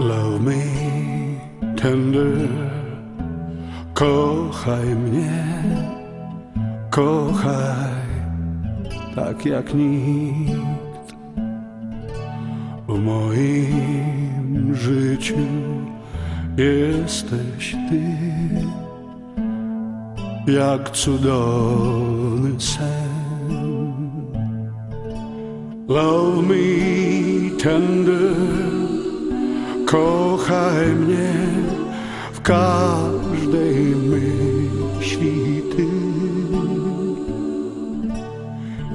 Love me tender, kochaj mnie, kochaj tak jak nikt. W moim życiu jesteś Ty, jak cudowny sen. Love me tender, kochaj mnie w każdej myśli Ty.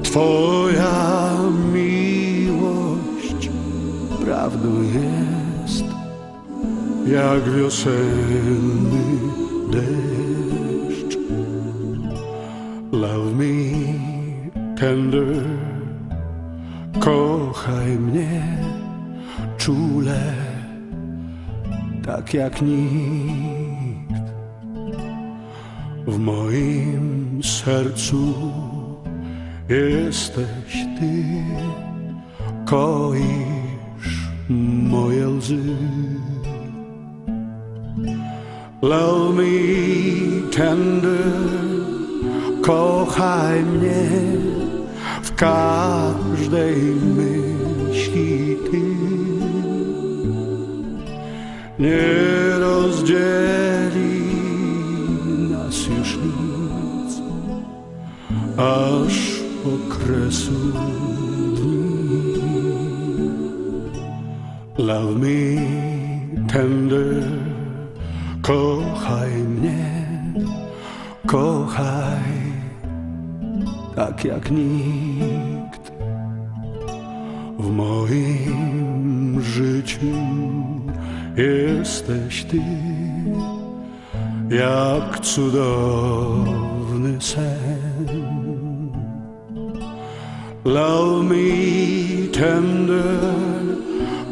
Twoja miłość prawdą jest, jak wiosenny deszcz. Love me tender, kochaj mnie czule, tak jak nikt. W moim sercu jesteś Ty, koisz moje łzy. Love me tender, kochaj mnie w każdej myśli Nie rozdzieli nas już nic, aż po kresu dni. Love me tender, kochaj mnie, kochaj tak jak nikt w moim życiu jesteś Ty, jak cudowny sen. Love me tender,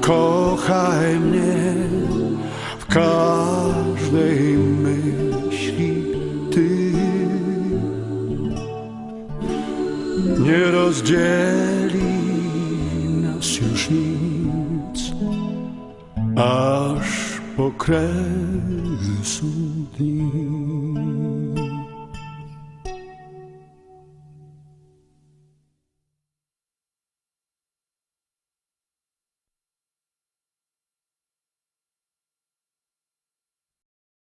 kochaj mnie w każdej myśli Ty. Nie rozdzieli nas już nic, Aš по краю судів.